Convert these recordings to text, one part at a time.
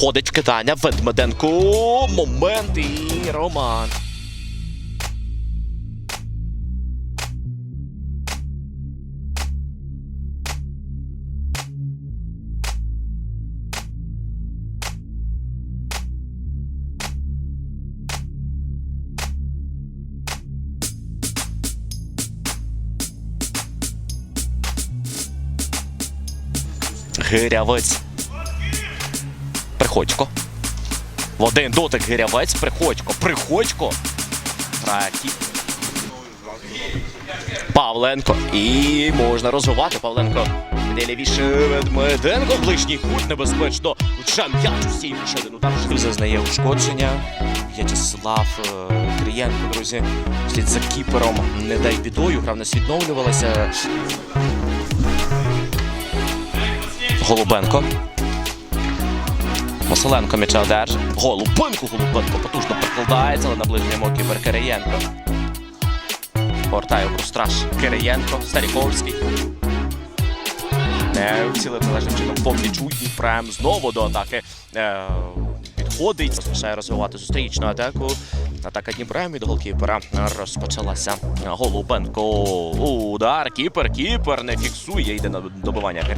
Проходить вкидання. Ведмеденко. Момент і Роман. Гирявець. Приходько. В один дотик гирявець. Приходько. Приходько. Грає. Павленко. І можна розвивати Павленко. Лівіше Ведмеденко. Ближній кут небезпечно. Луча м'яч ще один удар. Зазнає ушкодження. В'ячеслав е, Крієнко, друзі. Слід за кіпером. Не дай бідою. Гра в нас відновлювалася. Голубенко. Василенко м'яча одержить. Голубенко, Голубенко потужно прикладається, але на ближньому кіпер Кириєнко. Повертає гру страж Кириєнко, Старіковський. Не вцілив належним чином Помнічуй і прям знову до атаки. Е, підходить, поспішає розвивати зустрічну атаку. Атака Дніпрем від голкіпера розпочалася. Голубенко. Удар. Кіпер, кіпер не фіксує. Йде на добивання.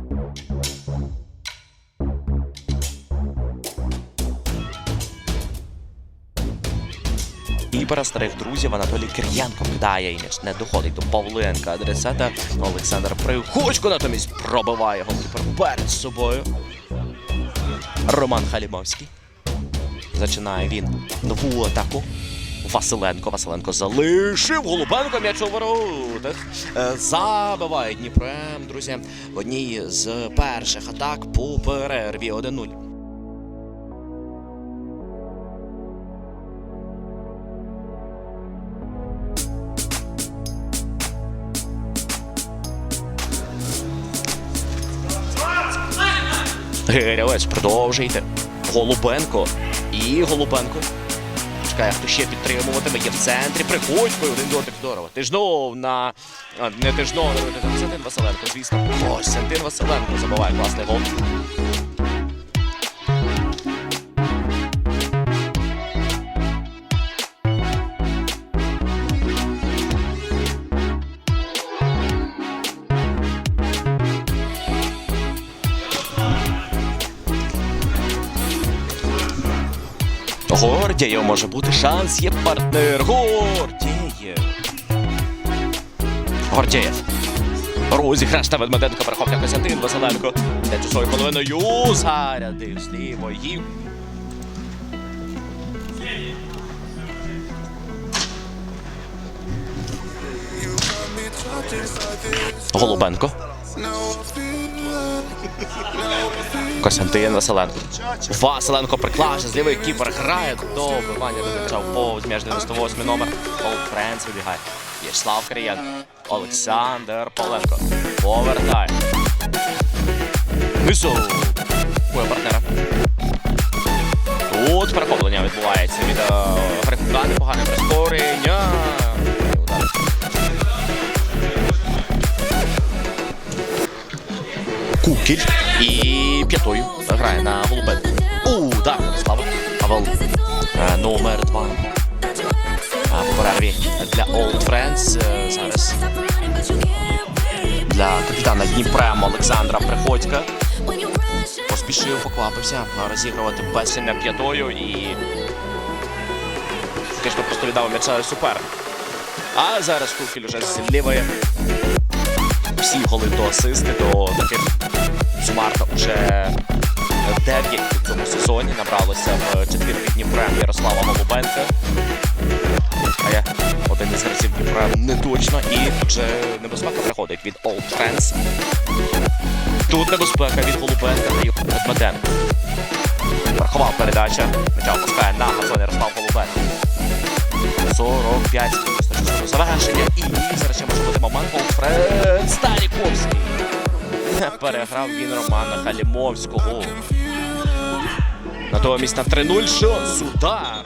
Кіпера старих друзів Анатолій Кир'янко кидає і не доходить до Павленка. Адресата Олександр Приходько натомість пробиває голкіпер перед собою. Роман Халімовський. Зачинає він нову атаку. Василенко. Василенко залишив. Голубенко м'яч у воротах. Е, Забиває Дніпрем, друзі. В одній з перших атак по перерві 1-0. Герявець продовжуйте. Голубенко. І Голубенко. Чекає, хто ще підтримуватиме. Є в центрі. Приходько. Один дотик здорово. Тижнов на. Не Тижнов, не Константин Василенко, звісно. Костянтин Василенко забиває класний гол. Гордієв може бути шанс, є партнер. Гордієв. Гордієв. Розіграш та Ведмеденко перехоплює Костянтин Василенко. Часовою половиною зарядив з лівої. Голубенко. Костянтин Василенко. Василенко приклався, з лівий кіпер грає до вбивання до повз між 98 номер. Олд Френц вибігає. В'ячеслав Кирієнко. Олександр Павленко. Повертає. Вису. Кує партнера. Тут перехоплення відбувається від е, Грифука. Непогане прискорення. Кукіль і п'ятою грає на Голубенко. Удар Слава. Павел номер два. По перерві для Old Friends е, зараз для капітана Дніпрем Олександра Приходька. Поспішив, поквапився розігрувати Бесеня п'ятою і фактично просто віддав м'яча супер. А зараз Кукіль уже зліває всі голи до асисти, до таких сумарно уже 9 в цьому сезоні набралося в четвірки Дніпрем Ярослава Голубенка. А я один із гравців Дніпра не точно. І вже небезпека приходить від Old Friends. Тут небезпека від Голубенка та його Медмеденко. Верхова передача. Меча опускає на газон Ярослав Голубенко. 45 до завершення. І зараз Переграв він Романа Халімовського. Натомість на 3-0 що? Удар.